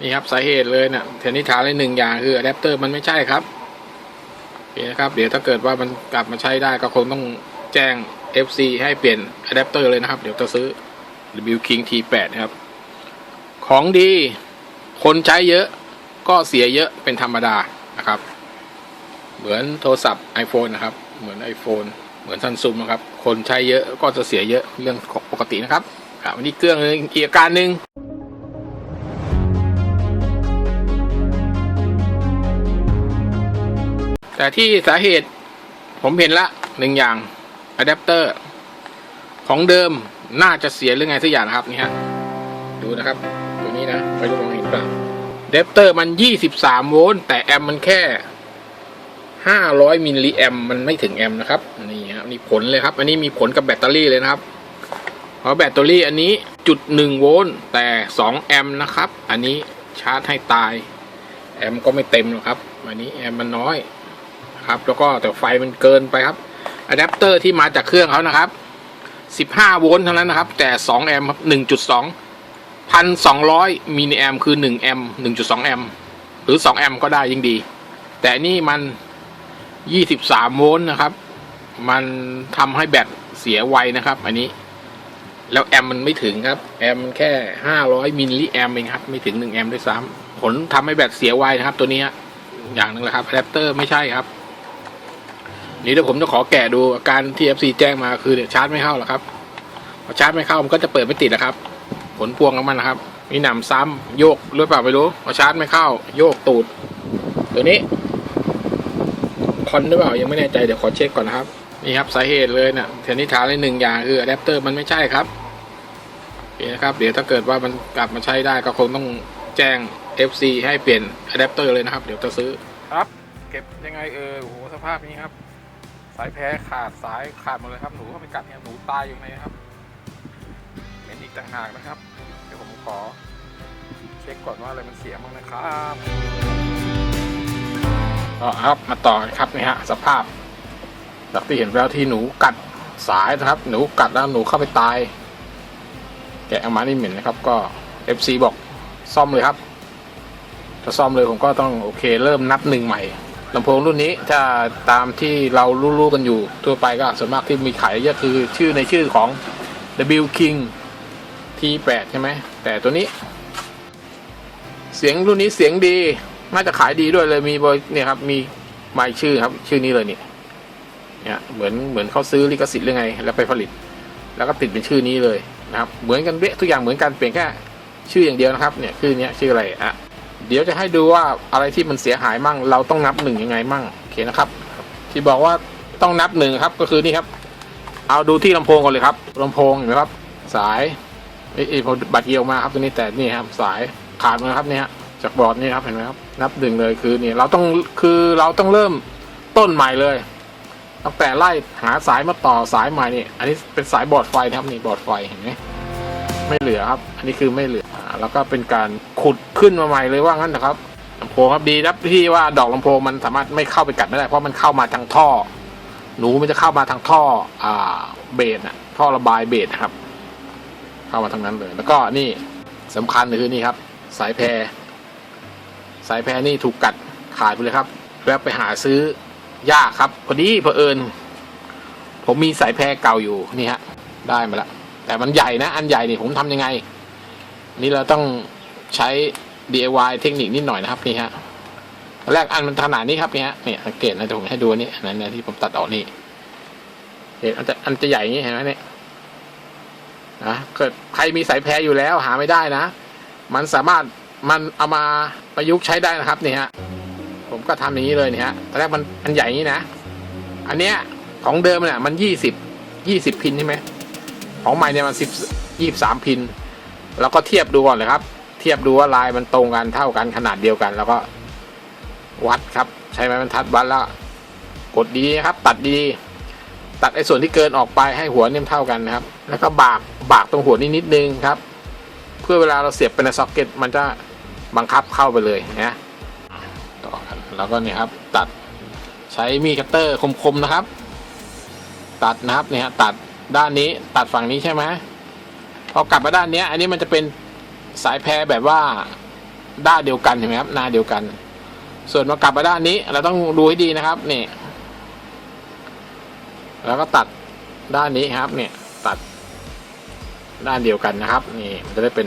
นี่ครับสาเหตุเลยเนี่ยสันนิษฐานเลยหนึ่งอย่างคืออะแดปเตอร์มันไม่ใช่ครับโอเคนะครับ เดี๋ยวถ้าเกิดว่ามันกลับมาใช้ได้ก็คงต้องแจ้ง FC ให้เปลี่ยนอะแดปเตอร์เลยนะครับ เดี๋ยวจะซื้อ W King T8 นะครับ ของดีคนใช้เยอะก็เสียเยอะเป็นธรรมดานะครับ เหมือนโทรศัพท์ iPhone นะครับ เหมือน iPhone เหมือนซันซุมนะครับ คนใช้เยอะก็จะเสียเยอะเรื่องปกตินะครับครับวันนี้เครื่องนึงอีกอาการหนึ่ง แต่ที่สาเหตุผมเห็นละหนึ่งอย่างอะแดปเตอร์ของเดิมน่าจะเสียเรื่อไงสักอย่างนะครับนี่ฮะดูนะครับตัวนี้นะไปดูมองเห็นเปล่าอะแดปเตอร์มัน 23 โวลต์แต่แอมมันแค่ 500 มิลลิแอมมันไม่ถึงแอมนะครับนี่ฮะนี่ผลเลยครับ อันนี้มีผลกับแบตเตอรี่เลยนะครับ เพราะแบตเตอรี่อันนี้จุดหนึ่งโวลต์แต่ 2 แอมนะครับ อันนี้ชาร์จให้ตาย แอมก็ไม่เต็มหรอกครับ อันนี้แอมมันน้อย ครับ แล้วก็แต่ไฟมันเกินไปครับอะแดปเตอร์ที่มาจากเครื่องเขานะครับ15โวลต์เท่านั้นนะครับ แต่ 2 แอมป์ครับ1.2 1,200มิลลิแอมป์คือ 1 แอมป์1.2 แอมป์หรือ 2 แอมป์ก็ได้ยิ่งดี แต่นี่มัน 23 โวลต์นะครับ มันทำให้แบตเสียไวนะครับ อันนี้ แล้วแอมป์มันไม่ถึงครับ แอมป์มันแค่ 500มิลลิแอมป์เองครับ ไม่ถึง 1 แอมป์ด้วยซ้ำผลทำให้แบตเสียไวนะครับ ตัวนี้อย่างหนึ่งแหละครับอะแดปเตอร์ไม่ใช่ครับ นี่เดี๋ยวผมจะขอแกะดูอาการที่ FC แจ้งมาคือเนี่ยชาร์จไม่เข้าหรอกครับพอชาร์จไม่เข้ามันก็จะเปิดไม่ติดนะครับ ผลพวงของมันนะครับ มีหนำซ้ำโยกหรือเปล่าไม่รู้พอชาร์จไม่เข้า โยกตูด ตัวนี้คอนหรือเปล่ายังไม่แน่ใจเดี๋ยวขอเช็คก่อนนะครับนี่ครับสาเหตุเลยเนี่ยสันนิษฐานเลยหนึ่งอย่างคืออะแดปเตอร์มันไม่ใช่ครับโอเคนะครับ เดี๋ยวถ้าเกิดว่ามันกลับมาใช้ได้ก็คงต้องแจ้ง FC ให้เปลี่ยนอะแดปเตอร์เลยนะครับ เดี๋ยวจะซื้อครับ เก็บยังไงเออโอ้โหสภาพนี้ครับ สายแพ้ขาดสายขาดหมดเลยครับหนูเข้าไปกัดเนี่ยหนูตายอยู่ในนครับเป็นอีกต่างหากนะครับ เดี๋ยวผมขอ เช็คก่อนว่าอะไรมันเสียบ้างนะครับก็ครับมาต่อครับนี่ฮะสภาพจากที่เห็นแล้วที่หนูกัดสายนะครับ หนูกัดแล้วหนูเข้าไปตาย แกะออกมานี่เหม็นนะครับก็ FC บอกซ่อมเลยครับถ้าซ่อมเลยผมก็ต้องโอเค เริ่มนับหนึ่งใหม่ ลำโพงรุ่นนี้ถ้าตามที่เรารู้ๆกันอยู่ทั่วไปก็ส่วนมากที่มีขายเยอะคือชื่อในชื่อของ W King T8 ใช่ไหมแต่ตัวนี้ เสียงรุ่นนี้เสียงดี น่าจะขายดีด้วยเลยมีบริเนี่ยครับ มีหมายชื่อครับ ชื่อนี้เลยนี่เนี่ยเหมือนเหมือนเขาซื้อลิขสิทธิ์หรือไง แล้วไปผลิต แล้วก็ติดเป็นชื่อนี้เลยนะครับ เหมือนกันเบ๊ะทุกอย่างเหมือนกันเปลี่ยนแค่ชื่ออย่างเดียวนะครับ เนี่ยชื่อเนี้ยชื่ออะไรอะ เดี๋ยวจะให้ดูว่าอะไรที่มันเสียหายมั่ง เราต้องนับหนึ่งยังไงมั่งโอเคนะครับ ที่บอกว่าต้องนับหนึ่งครับก็คือนี่ครับ เอาดูที่ลำโพงก่อนเลยครับลำโพงเห็นไหมครับ สายเอ้ยพอบัตรเยียวมาครับตัวนี้แต่นี่ครับ สายขาดมาครับเนี่ยฮะจากบอร์ดนี่ครับเห็นไหมครับ นับหนึ่งเลยคือเนี่ยเราต้องคือเราต้องเริ่มต้นใหม่เลยตั้งแต่ไล่หาสายมาต่อสายใหม่นี่อันนี้เป็นสายบอร์ดไฟนะครับนี่บอร์ดไฟเห็นไหม ไม่เหลือครับ อันนี้คือไม่เหลืออแล้วก็เป็นการขุดขึ้นมาใหม่เลยว่างั้นนะครับลำโพงครับดีครับที่ว่าดอกลำโพงมันสามารถไม่เข้าไปกัดไม่ได้เพราะมันเข้ามาทางท่อ หนูมันจะเข้ามาทางท่ออ่าเบสอะท่อระบายเบสนะครับ เข้ามาทางนั้นเลย แล้วก็นี่สำคัญคือนี่ครับ สายแพร สายแพรนี่ถูกกัดขาดไปเลยครับแล้วไปหาซื้อยากครับ พอดีเผอิญผมมีสายแพรเก่าอยู่นี่ฮะได้มาแล้ว แต่มันใหญ่นะ อันใหญ่นี่ผมทำยังไง นี่เราต้องใช้ DIY เทคนิคนิดหน่อยนะครับนี่ฮะแรกอันมันขนาดนี้ครับนี่ฮะเนี่ยสังเกตนะเดี๋ยวผมให้ดูนนี้อันนั้นนะที่ผมตัดออกนี่เห็นอันจะอันจะใหญ่อย่างนี้เห็นไหมเนี่ยนะเกิดใครมีสายแพรอยู่แล้วหาไม่ได้นะ มันสามารถมันเอามาประยุกต์ใช้ได้นะครับนี่ฮะผมก็ทำอย่างนี้เลยนี่ฮะตอนแรกมันอันใหญ่อย่างนี้นะ อันเนี้ยของเดิมเนี่ยมันยี่สิบยี่สิบพินใช่ไหม ของใหม่เนี่ยมันสิบยี่สามพิน แล้วก็เทียบดูก่อนเลยครับ เทียบดูว่าลายมันตรงกันเท่ากันขนาดเดียวกัน แล้วก็วัดครับ ใช้ไม้บรรทัดวัดแล้ว กดดีครับ ตัดดี ตัดไอ้ส่วนที่เกินออกไปให้หัวเนี่ยเท่ากันนะครับ แล้วก็บากบากตรงหัวนิดนิดนึงครับ เพื่อเวลาเราเสียบไปในซ็อกเก็ตมันจะบังคับเข้าไปเลยนะต่อกันแล้วก็เนี่ยครับ ตัดใช้มีดคัตเตอร์คมๆนะครับ ตัดนะครับเนี่ยฮะตัด ด้านนี้ตัดฝั่งนี้ใช่ไหมพอกลับมาด้านนี้ อันนี้มันจะเป็นสายแพรแบบว่าด้านเดียวกันเห็นไหมครับหน้าเดียวกัน ส่วนมากลับมาด้านนี้ เราต้องดูให้ดีนะครับนี่แล้วก็ตัดด้านนี้ครับ เนี่ยตัดด้านเดียวกันนะครับ นี่มันจะได้เป็น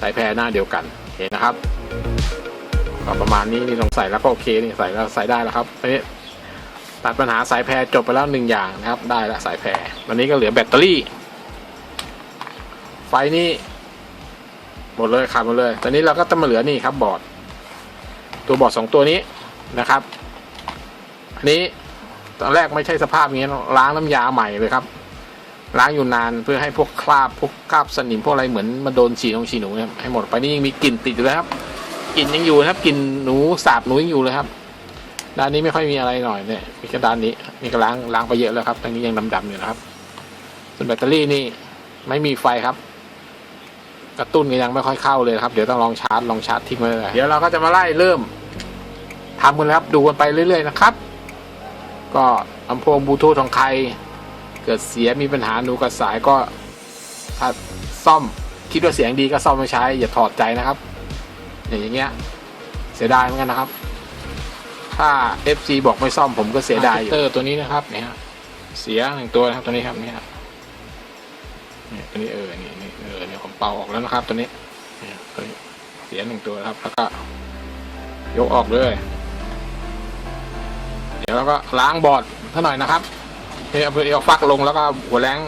สายแพรหน้าเดียวกันเห็นนะครับก็ประมาณนี้นี่ลองใส่แล้วก็โอเคนี่ใส่แล้วใส่ได้แล้วครับตอนนี้ ตัดปัญหาสายแพรจบไปแล้วหนึ่งอย่างนะครับ ได้แล้วสายแพรวันนี้ก็เหลือแบตเตอรี่ ไฟนี่หมดเลยขาดหมดเลย ตอนนี้เราก็จะมาเหลือนี่ครับบอร์ด ตัวบอร์ดสองตัวนี้นะครับ อันนี้ตอนแรกไม่ใช่สภาพนี้ล้างน้ำยาใหม่เลยครับ ล้างอยู่นานเพื่อให้พวกคราบพวกคราบสนิมพวกอะไรเหมือนมาโดนฉีดงฉีหนูเนี่ยให้หมดไปนี่ยังมีกลิ่นติดอยู่เลยครับกลิ่นยังอยู่นะครับกลิ่นหนูสาบหนูยังอยู่เลยครับ ด้านนี้ไม่ค่อยมีอะไรหน่อยเนี่ยมีแค่ด้านนี้นี่ก็ล้างล้างไปเยอะแล้วครับตรงนี้ยังดำๆอยู่นะครับ ส่วนแบตเตอรี่นี่ไม่มีไฟครับ กระตุ้นก็ยังไม่ค่อยเข้าเลยครับ เดี๋ยวต้องลองชาร์จลองชาร์จทิ้งไว้เลยเดี๋ยวเราก็จะมาไล่เริ่มทำกันครับ ดูกันไปเรื่อย ๆ นะครับ ก็ลำโพงบลูทูธของใคร เกิดเสียมีปัญหาหนูกับสายก็ถ้าซ่อมคิดว่าเสียงดีก็ซ่อมม่ใช้ อย่าถอดใจนะครับ อย่างเงี้ยเสียดายเหมือนกันนะครับ ถ้า FC บอกไม่ซ่อมผมก็เสียดายอยู่เตอร์ตัวนี้นะครับเนี่ยฮะเสียหนึ่งตัวนะครับตัวนี้ครับเนี่ยเนี่ยตัวนี้เออนี่นี่เออเนี่ยผมเป่าออกแล้วนะครับ ตัวนี้เนี่ยตัวนี้เสียหนึ่งตัวนะครับ แล้วก็ ยกออกเลย เดี๋ยวเราก็ล้างบอร์ดเท่าหน่อยนะครับเอาเอาฟักลงแล้วก็หัวแรง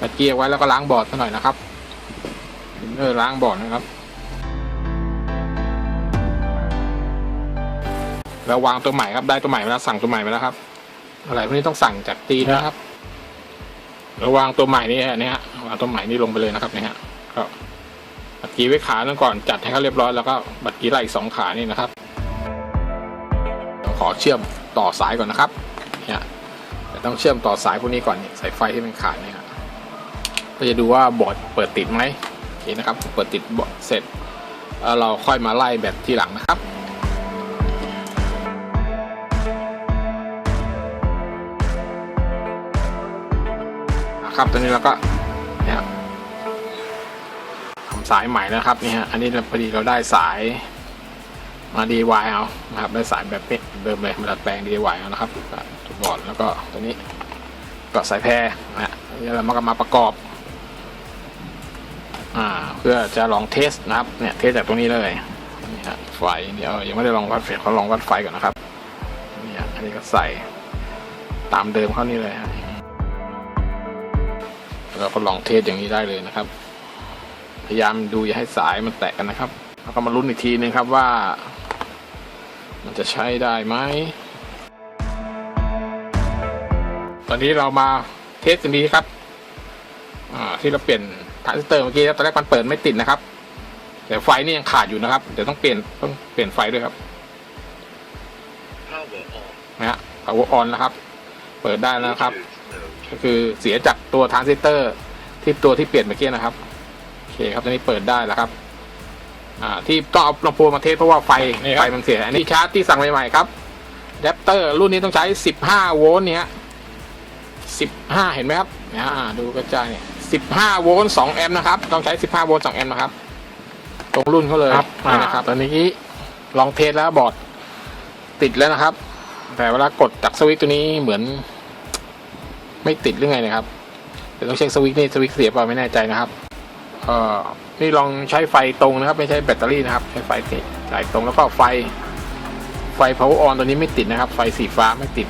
ตะเกียร์ไว้แล้วก็ล้างบอร์ดซะหน่อยนะครับเออล้างบอร์ดนะครับ แล้ววางตัวใหม่ครับได้ตัวใหม่มาแล้วสั่งตัวใหม่มาแล้วครับ อะไรพวกนี้ต้องสั่งจากจีนนะครับแล้ววางตัวใหม่นี่ฮะเนี่ยฮะวางตัวใหม่นี่ลงไปเลยนะครับเนี่ยฮะก็บัตรกีไว้ขาหนึงก่อนจัดให้เขาเรียบร้อยแล้วก็บัตรกีไล่สองขานี่นะครับขอเชื่อมต่อสายก่อนนะครับเนี่ยแต่ต้องเชื่อมต่อสายพวกนี้ก่อนนี่สายไฟที่มันขาดเนี่ยครับก็จะดูว่าบอร์ดเปิดติดไหมโอเคนะครับเปิดติดบอร์ดเสร็จเราค่อยมาไล่แบตที่หลังนะครับ ครับตอนนี้เราก็เนี่ยทำสายใหม่นะครับนี่ฮะอันนี้เราพอดีเราได้สายมา DIY เอานะครับได้สายแบบนี้เดิมเลยมาดัดแปลง DIY เอานะครับก็ทุกบอร์ดแล้วก็ตัวนี้ก็สายแพรนะฮะแล้วเรามาก็มาประกอบอ่าเพื่อจะลองเทสนะครับเนี่ยเทสจากตรงนี้เลยนี่ฮะไฟเดี๋ยวยังไม่ได้ลองวัดไฟเขาลองวัดไฟก่อนนะครับนี่ฮะอันนี้ก็ใส่ตามเดิมเข้านี่เลยฮะ เราก็ลองเทสอย่างนี้ได้เลยนะครับ พยายามดูอย่าให้สายมันแตกกันนะครับ แล้วก็มาลุ้นอีกทีนึงครับว่า มันจะใช้ได้ไหมตอนนี้เรามาเทสกันดีครับอ่าที่เราเปลี่ยนทรานซิสเตอร์เมื่อกี้ตอนแรกมันเปิดไม่ติดนะครับ แต่ไฟนี่ยังขาดอยู่นะครับเดี๋ยวต้องเปลี่ยนต้องเปลี่ยนไฟด้วยครับ Power on. นะฮะ power on นะครับ เปิดได้แล้วนะครับ Bluetooth mode. ก็คือเสียจากตัวทรานซิสเตอร์ที่ตัวที่เปลี่ยนเมื่อกี้นะครับโอเคครับตอนนี้เปิดได้แล้วครับอ่าที่ต้องเอาลำโพงมาเทสเพราะว่าไฟไฟมันเสียอันนี้ชาร์จที่สั่งใหม่ๆครับแดปเตอร์รุ่นนี้ต้องใช้ 15 โวลต์เนี่ย15 เห็นไหมครับอ่าดูกระจายเนี่ย15 โวลต์2แอมป์นะครับ ต้องใช้ 15 โวลต์2แอมป์นะครับ ตรงรุ่นเขาเลยนี่นะครับตอนนี้ลองเทสแล้วบอร์ดติดแล้วนะครับ แต่เวลากดจากสวิตช์ตัวนี้เหมือน ไม่ติดหรือไงนะครับเดี๋ยวต้องเช็คสวิตช์นี่สวิตช์เสียเปล่าไม่แน่ใจนะครับเอ่อนี่ลองใช้ไฟตรงนะครับ ไม่ใช่แบตเตอรี่นะครับ ใช้ไฟติดสายตรงแล้วก็ไฟ ไฟ power on ตัวนี้ไม่ติดนะครับ ไฟสีฟ้าไม่ติด